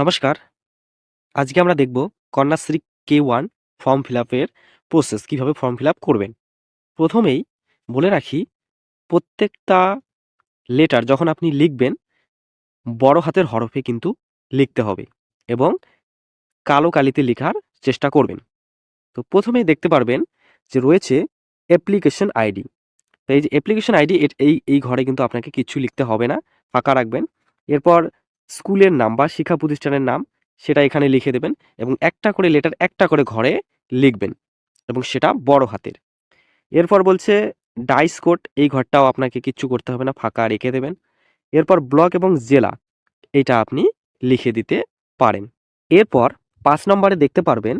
নমস্কার। আজকে আমরা দেখব Kanyashree K one form fill আপের প্রসেস কীভাবে ফর্ম ফিল আপ করবেন। প্রথমেই বলে রাখি, প্রত্যেকটা লেটার যখন আপনি লিখবেন, বড় হাতের হরফে কিন্তু লিখতে হবে এবং কালো কালিতে লেখার চেষ্টা করবেন। তো প্রথমেই দেখতে পারবেন যে রয়েছে অ্যাপ্লিকেশন আইডি তো এই যে অ্যাপ্লিকেশন আইডি এই এই ঘরে কিন্তু আপনাকে কিছু লিখতে হবে না, ফাঁকা রাখবেন। এরপর স্কুলের নাম বা শিক্ষা প্রতিষ্ঠানের নাম সেটা এখানে লিখে দেবেন এবং একটা করে লেটার একটা করে ঘরে লিখবেন এবং সেটা বড় হাতের। এরপর বলছে, ডাইস কোড, এই ঘরটাও আপনাকে কিচ্ছু করতে হবে না, ফাঁকা রেখে দেবেন। এরপর ব্লক এবং জেলা, এটা আপনি লিখে দিতে পারেন। এরপর পাঁচ নম্বরে দেখতে পারবেন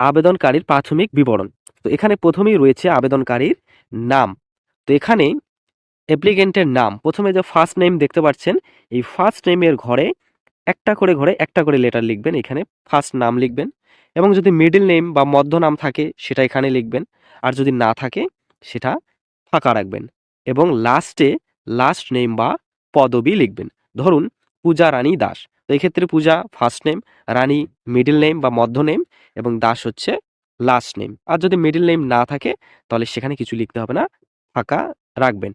আবেদনকারীর প্রাথমিক বিবরণ। তো এখানে প্রথমেই রয়েছে আবেদনকারীর নাম। তো এখানে অ্যাপ্লিকেন্টের নাম। প্রথমে যে ফার্স্ট নেম দেখতে পাচ্ছেন, এই ফার্স্ট নেমের ঘরে একটা করে ঘরে একটা করে লেটার লিখবেন। এখানে ফার্স্ট নাম লিখবেন এবং যদি মিডল নেম বা মধ্য নাম থাকে, সেটা এখানে লিখবেন। আর যদি না থাকে, সেটা ফাঁকা রাখবেন এবং লাস্টে লাস্ট নেম বা পদবি লিখবেন। ধরুন, পূজা রানী দাস। তো এক্ষেত্রে Puja first name Rani middle name বা মধ্য নেম এবং দাস হচ্ছে লাস্ট নেম আর যদি মিডল নেম না থাকে, তাহলে সেখানে কিছু লিখতে হবে না, ফাঁকা রাখবেন।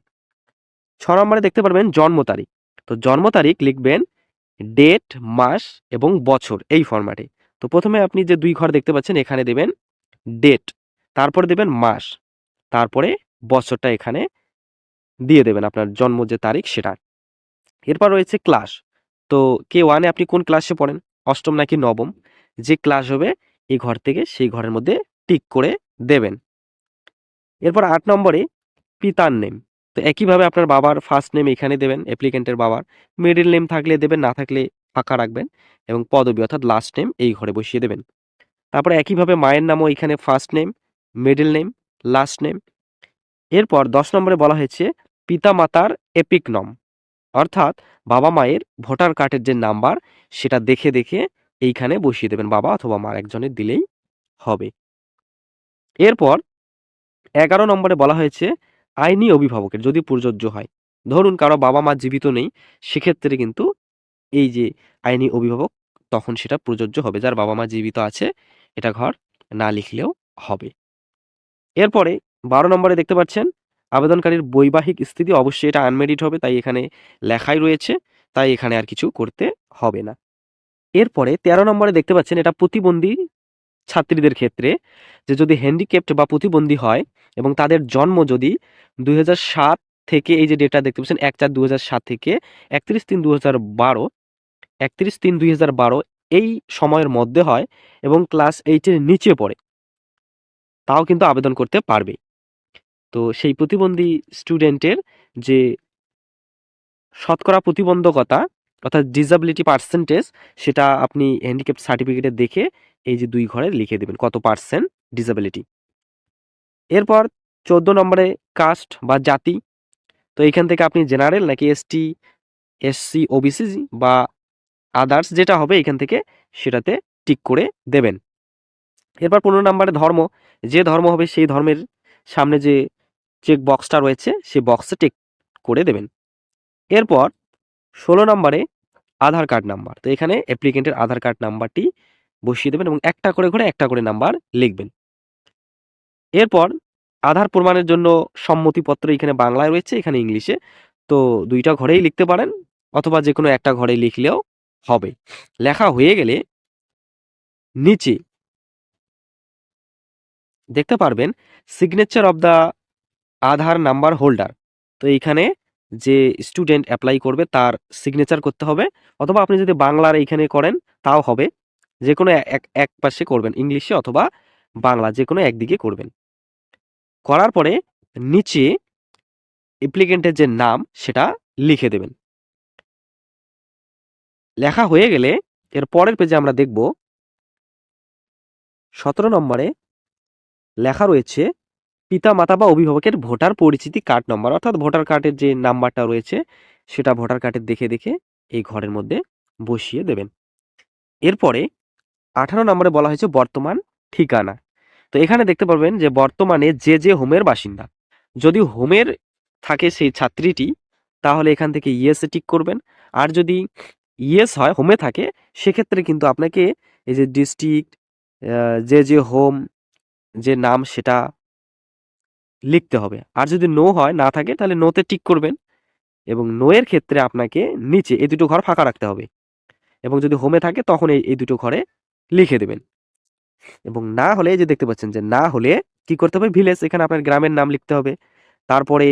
ছ নম্বরে দেখতে পারবেন জন্ম তারিখ। তো জন্ম তারিখ লিখবেন ডেট মাস এবং বছর এই ফরম্যাটে তো প্রথমে আপনি যে দুই ঘর দেখতে পাচ্ছেন, এখানে দেবেন ডেট তারপরে দেবেন মাস, তারপরে বছরটা এখানে দিয়ে দেবেন আপনার জন্ম যে তারিখ সেটা। এরপর রয়েছে ক্লাস তো কে ওয়ানে আপনি কোন ক্লাসে পড়েন? অষ্টম নাকি নবম? যে ক্লাস হবে, এই ঘর থেকে সেই ঘরের মধ্যে টিক করে দেবেন। এরপর আট নম্বরে পিতার নেম তো একইভাবে আপনার বাবার ফার্স্ট নেম এখানে দেবেন অ্যাপ্লিকেন্টের বাবার। মিডিল নেম থাকলে দেবেন, না থাকলে ফাঁকা রাখবেন এবং পদবি অর্থাৎ লাস্ট নেম এই ঘরে বসিয়ে দেবেন। তারপরে একইভাবে মায়ের নামও এখানে first name middle name last name এরপর দশ নম্বরে বলা হয়েছে পিতা মাতার এপিক নম অর্থাৎ বাবা মায়ের ভোটার কার্ডের যে নাম্বার, সেটা দেখে দেখে এইখানে বসিয়ে দেবেন বাবা অথবা মার একজনের দিলেই হবে। এরপর এগারো নম্বরে বলা হয়েছে আইনি অভিভাবকের যদি প্রযোজ্য হয়। ধরুন কারও বাবা মা জীবিত নেই, সেক্ষেত্রে কিন্তু এই যে আইনি অভিভাবক, তখন সেটা প্রযোজ্য হবে। যার বাবা মা জীবিত আছে, এটা ঘর না লিখলেও হবে। এরপরে বারো নম্বরে দেখতে পাচ্ছেন, আবেদনকারীর বৈবাহিক স্থিতি অবশ্যই এটা আনমেরিড হবে, তাই এখানে লেখাই রয়েছে, তাই এখানে আর কিছু করতে হবে না। এরপরে তেরো নম্বরে দেখতে পাচ্ছেন, এটা প্রতিবন্ধী ছাত্রীদের ক্ষেত্রে যে যদি হ্যান্ডিক্যাপ্ট বা প্রতিবন্ধী হয় এবং তাদের জন্ম যদি দুই হাজার সাত থেকে এই যে ডেটা দেখতে পাচ্ছেন, এক চার দু থেকে একত্রিশ তিন দু হাজার বারো, একত্রিশ তিন দুই হাজার বারো এই সময়ের মধ্যে হয় এবং ক্লাস এইটের নিচে পড়ে, তাও কিন্তু আবেদন করতে পারবে। তো সেই প্রতিবন্ধী স্টুডেন্টের যে শতকরা প্রতিবন্ধকতা অর্থাৎ ডিসাবিলিটি পার্সেন্টেজ সেটা আপনি হ্যান্ডিক্যাপ সার্টিফিকেটে দেখে এই যে দুই ঘরে লিখে দেবেন কত পার্সেন্ট ডিসেবিলিটি এরপর চোদ্দ নম্বরে কাস্ট বা জাতি। তো এইখান থেকে আপনি জেনারেল নাকি এসটি এসসি ওবিসি বা আদার্স যেটা হবে এখান থেকে সেটাতে টিক করে দেবেন। এরপর পনেরো নম্বরে ধর্ম। যে ধর্ম হবে সেই ধর্মের সামনে যে চেক বক্সটা রয়েছে সেই বক্সে টিক করে দেবেন। এরপর ষোলো নম্বরে আধার কার্ড নাম্বার তো এখানে অ্যাপ্লিকেন্টের আধার কার্ড নাম্বারটি বসিয়ে দেবেন এবং একটা করে করে একটা করে নাম্বার লিখবেন। এরপর আধার প্রমাণের জন্য সম্মতিপত্র এখানে বাংলায় রয়েছে, এখানে ইংলিশে। তো দুইটা ঘরেই লিখতে পারেন অথবা যে কোনো একটা ঘরে লিখলেও হবে। লেখা হয়ে গেলে নিচে দেখতে পারবেন signature of the Aadhaar number holder তো এইখানে যে স্টুডেন্ট অ্যাপ্লাই করবে তার সিগনেচার করতে হবে। অথবা আপনি যদি বাংলার এইখানে করেন তাও হবে। যে কোনো এক এক পাশে করবেন, ইংলিশে অথবা বাংলা যে কোনো একদিকে করবেন। করার পরে নিচে অ্যাপ্লিকেন্টের যে নাম, সেটা লিখে দেবেন। লেখা হয়ে গেলে এর পরের পেজে আমরা দেখব, সতেরো নম্বরে লেখা রয়েছে পিতা মাতা বা অভিভাবকের ভোটার পরিচিতি কার্ড নম্বর অর্থাৎ ভোটার কার্ডের যে নাম্বারটা রয়েছে, সেটা ভোটার কার্ডের দেখে দেখে এই ঘরের মধ্যে বসিয়ে দেবেন। এরপরে আঠারো নম্বরে বলা হয়েছে বর্তমান ঠিকানা। তো এখানে দেখতে পারবেন যে বর্তমানে যে যে হোমের বাসিন্দা। যদি হোমের থাকে সেই ছাত্রীটি, তাহলে এখান থেকে ইয়েসে টিক করবেন। আর যদি ইয়েস হয়, হোমে থাকে, সেক্ষেত্রে কিন্তু আপনাকে এই যে ডিস্ট্রিক্ট যে যে হোম, যে নাম সেটা লিখতে হবে। আর যদি নো হয়, না থাকে, তাহলে নোতে টিক করবেন। এবং নো এর ক্ষেত্রে আপনাকে নিচে এই দুটো ঘর ফাঁকা রাখতে হবে। এবং যদি হোমে থাকে, তখন এই দুটো ঘরে লিখে দেবেন। এবং না হলে যে দেখতে পাচ্ছেন যে না হলে কি করতে হবে? ভিলেজ, এখানে আপনার গ্রামের নাম লিখতে হবে। তারপরে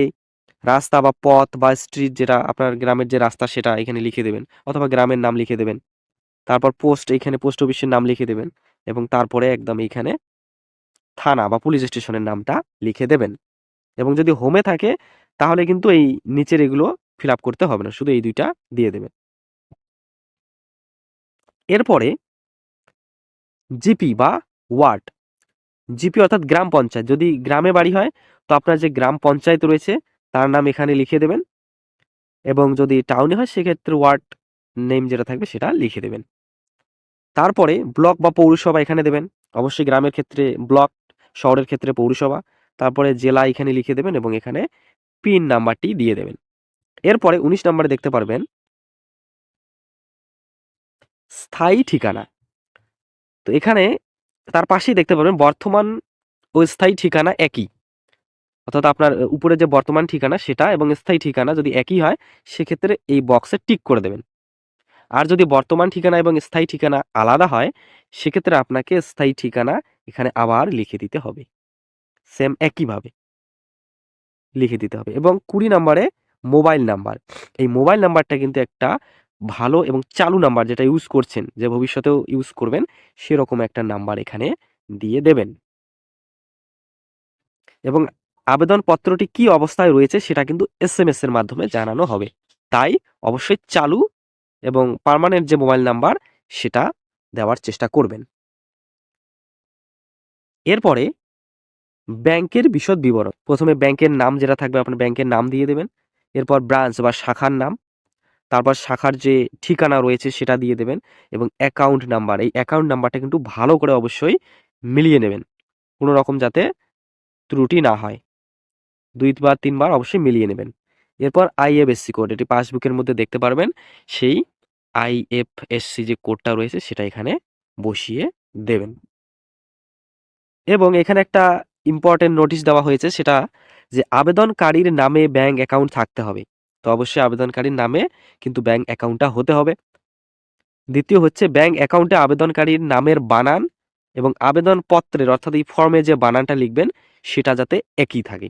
রাস্তা বা পথ বা স্ট্রিট যেটা আপনার গ্রামের যে রাস্তা সেটা এখানে লিখে দেবেন অথবা গ্রামের নাম লিখে দেবেন। তারপর পোস্ট এখানে পোস্ট অফিসের নাম লিখে দেবেন এবং তারপরে একদম এইখানে থানা বা পুলিশ স্টেশনের নামটা লিখে দেবেন। এবং যদি হোমে থাকে, তাহলে কিন্তু এই নিচের এগুলো ফিল করতে হবে না, শুধু এই দুইটা দিয়ে দেবেন। এরপরে জিপি বা ওয়ার্ড। জিপি অর্থাৎ গ্রাম পঞ্চায়েত। যদি গ্রামে বাড়ি হয়, তো আপনার যে গ্রাম পঞ্চায়েত রয়েছে, তার নাম এখানে লিখে দেবেন। এবং যদি টাউনে হয়, সেক্ষেত্রে ওয়ার্ড নেম যেটা থাকবে, সেটা লিখে দেবেন। তারপরে ব্লক বা পৌরসভা এখানে দেবেন। অবশ্যই গ্রামের ক্ষেত্রে ব্লক, শহরের ক্ষেত্রে পৌরসভা। তারপরে জেলা এখানে লিখে দেবেন এবং এখানে পিন নাম্বারটি দিয়ে দেবেন। এরপরে উনিশ নম্বরে দেখতে পারবেন, স্থায়ী ঠিকানা। তো এখানে তার পাশেই দেখতে পারবেন বর্তমান ও স্থায়ী ঠিকানা একই। অর্থাৎ আপনার উপরে যে বর্তমান ঠিকানা সেটা এবং স্থায়ী ঠিকানা যদি একই হয়, সেক্ষেত্রে এই বক্সে টিক করে দেবেন। আর যদি বর্তমান ঠিকানা এবং স্থায়ী ঠিকানা আলাদা হয়, সেক্ষেত্রে আপনাকে স্থায়ী ঠিকানা এখানে আবার লিখে দিতে হবে। সেম একইভাবে লিখে দিতে হবে এবং কুড়ি নম্বরে মোবাইল নাম্বার এই মোবাইল নাম্বারটা কিন্তু একটা ভালো এবং চালু নাম্বার যেটা ইউজ করছেন, যে ভবিষ্যতেও ইউজ করবেন, সেরকম একটা নাম্বার এখানে দিয়ে দেবেন। এবং আবেদনপত্রটি কি অবস্থায় রয়েছে সেটা কিন্তু এস এম এর মাধ্যমে জানানো হবে। তাই অবশ্যই চালু এবং পার্মানেন্ট যে মোবাইল নাম্বার সেটা দেওয়ার চেষ্টা করবেন। এরপরে ব্যাংকের বিশদ বিবরণ। প্রথমে ব্যাংকের নাম যেটা থাকবে, আপনার ব্যাংকের নাম দিয়ে দেবেন। এরপর ব্রাঞ্চ বা শাখার নাম। তারপর শাখার যে ঠিকানা রয়েছে সেটা দিয়ে দেবেন এবং অ্যাকাউন্ট নাম্বার এই অ্যাকাউন্ট নাম্বারটা কিন্তু ভালো করে অবশ্যই মিলিয়ে নেবেন, কোনো রকম যাতে ত্রুটি না হয়। দুই দুইবার তিনবার অবশ্যই মিলিয়ে নেবেন। এরপর আইএফএসসি কোড এটি পাসবুকের মধ্যে দেখতে পারবেন। সেই আইএফএসসি যে কোডটা রয়েছে সেটা এখানে বসিয়ে দেবেন। এবং এখানে একটা ইম্পর্টেন্ট নোটিশ দেওয়া হয়েছে, সেটা যে আবেদনকারীর নামে ব্যাংক অ্যাকাউন্ট থাকতে হবে। তো অবশ্যই আবেদনকারীর নামে কিন্তু ব্যাংক অ্যাকাউন্টটা হতে হবে। দ্বিতীয় হচ্ছে ব্যাংক অ্যাকাউন্টে আবেদনকারীর নামের বানান এবং আবেদনপত্রের অর্থাৎ এই ফর্মে যে বানানটা লিখবেন সেটা যাতে একই থাকে।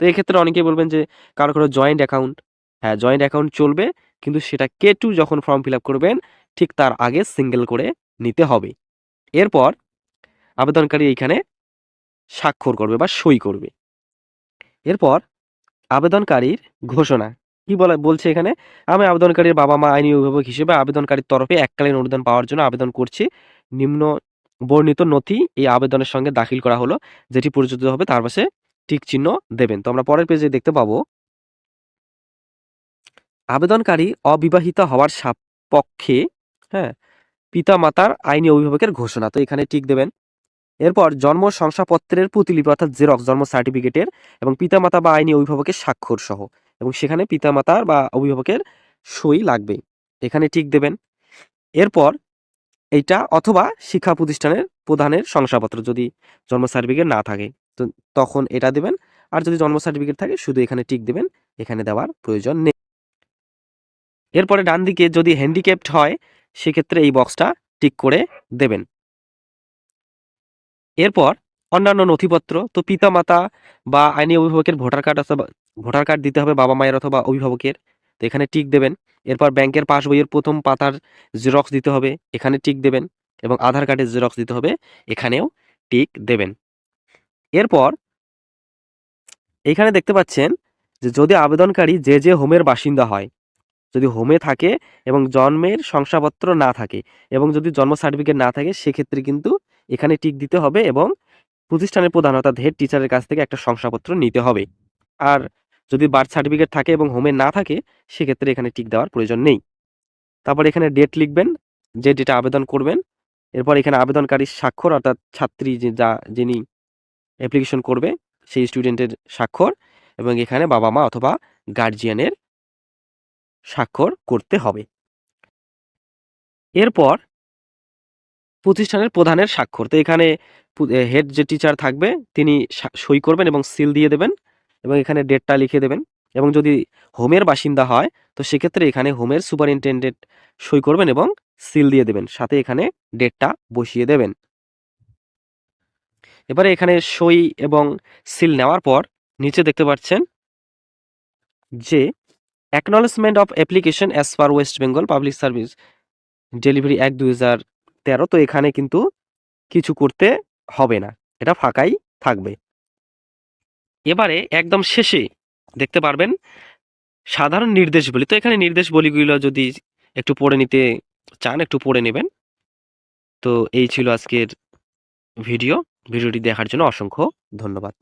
তো এক্ষেত্রে অনেকেই বলবেন যে কারও কারও জয়েন্ট অ্যাকাউন্ট হ্যাঁ জয়েন্ট অ্যাকাউন্ট চলবে কিন্তু সেটা কে টু যখন ফর্ম ফিল করবেন ঠিক তার আগে সিঙ্গেল করে নিতে হবে। এরপর আবেদনকারী এইখানে স্বাক্ষর করবে বা সই করবে। এরপর আবেদনকারীর ঘোষণা। কি বলে, বলছে এখানে, আমি আবেদনকারীর বাবা মা আইনি অভিভাবক হিসেবে আবেদনকারীর তরফে এককালীন অনুদান পাওয়ার জন্য আবেদন করছি। নিম্ন বর্ণিত নথি এই আবেদনের সঙ্গে দাখিল করা হলো, যেটি পরিচিত হবে তার পাশে টিক চিহ্ন দেবেন। তো আমরা পরের পেজে দেখতে পাবো, আবেদনকারী অবিবাহিত হওয়ার সাপেক্ষে হ্যাঁ পিতা মাতার আইনি অভিভাবকের ঘোষণা। তো এখানে টিক দেবেন। এরপর, জন্ম শংসাপত্রের প্রতিলিপি অর্থাৎ জেরক্স জন্ম সার্টিফিকেটের এবং পিতামাতা বা আইনি অভিভাবকের স্বাক্ষর সহ এবং সেখানে পিতামাতার বা অভিভাবকের সই লাগবে। এখানে টিক দেবেন। এরপর এইটা অথবা শিক্ষা প্রতিষ্ঠানের প্রধানের শংসাপত্র যদি জন্ম সার্টিফিকেট না থাকে, তো তখন এটা দেবেন। আর যদি জন্ম সার্টিফিকেট থাকে, শুধু এখানে টিক দেবেন, এখানে দেওয়ার প্রয়োজন নেই। এরপরে ডান দিকে যদি হ্যান্ডিক্যাপড হয়, সেক্ষেত্রে এই বক্সটা টিক করে দেবেন। এরপর অন্যান্য নথিপত্র, তো পিতামাতা বা আইনি অভিভাবকের ভোটার কার্ড অথবা ভোটার কার্ড দিতে হবে বাবা মায়ের অথবা অভিভাবকের। তো এখানে টিক দেবেন। এরপর ব্যাংকের পাসবইয়ের প্রথম পাতার জেরক্স দিতে হবে, এখানে টিক দেবেন এবং আধার কার্ডের জেরক্স দিতে হবে, এখানেও টিক দেবেন। এরপর এখানে দেখতে পাচ্ছেন যে যদি আবেদনকারী যে যে হোমের বাসিন্দা হয়, যদি হোমে থাকে এবং জন্মের শংসাপত্র না থাকে এবং যদি জন্ম সার্টিফিকেট না থাকে, সেক্ষেত্রে কিন্তু এখানে টিক দিতে হবে এবং প্রতিষ্ঠানের প্রধান অর্থাৎ হেড টিচারের কাছ থেকে একটা শংসাপত্র নিতে হবে। আর যদি বার্থ সার্টিফিকেট থাকে এবং হোমে না থাকে, সেক্ষেত্রে এখানে টিক দেওয়ার প্রয়োজন নেই। তারপর এখানে ডেট লিখবেন, যে ডেটা আবেদন করবেন। এরপর এখানে আবেদনকারীর স্বাক্ষর, অর্থাৎ ছাত্রী যে যা, যিনি অ্যাপ্লিকেশন করবে, সেই স্টুডেন্টের স্বাক্ষর এবং এখানে বাবা মা অথবা গার্জিয়ানের স্বাক্ষর করতে হবে। এরপর প্রতিষ্ঠানের প্রধানের স্বাক্ষর। তো এখানে হেড যে টিচার থাকবে, তিনি সই করবেন এবং সিল দিয়ে দেবেন। এবং এখানে ডেটটা লিখে দেবেন। এবং যদি হোমের বাসিন্দা হয়, তো সেক্ষেত্রে এখানে হোমের সুপারিনটেন্ডেন্ট সই করবেন এবং সিল দিয়ে দেবেন। সাথে এখানে ডেটটা বসিয়ে দেবেন। এবারে এখানে সই এবং সিল নেওয়ার পর নিচে দেখতে পাচ্ছেন যে acknowledgement of application as per West Bengal public service delivery এক দুই হাজার তেরো, তো এখানে কিন্তু কিছু করতে হবে না। এটা ফাঁকাই থাকবে। এবারে একদম শেষে, দেখতে পারবেন, সাধারণ নির্দেশ বলি তো এখানে নির্দেশ বলিগুলো যদি একটু পড়ে নিতে চান, একটু পড়ে নেবেন। তো এই ছিল আজকের ভিডিও। ভিডিওটি দেখার জন্য অসংখ্য ধন্যবাদ।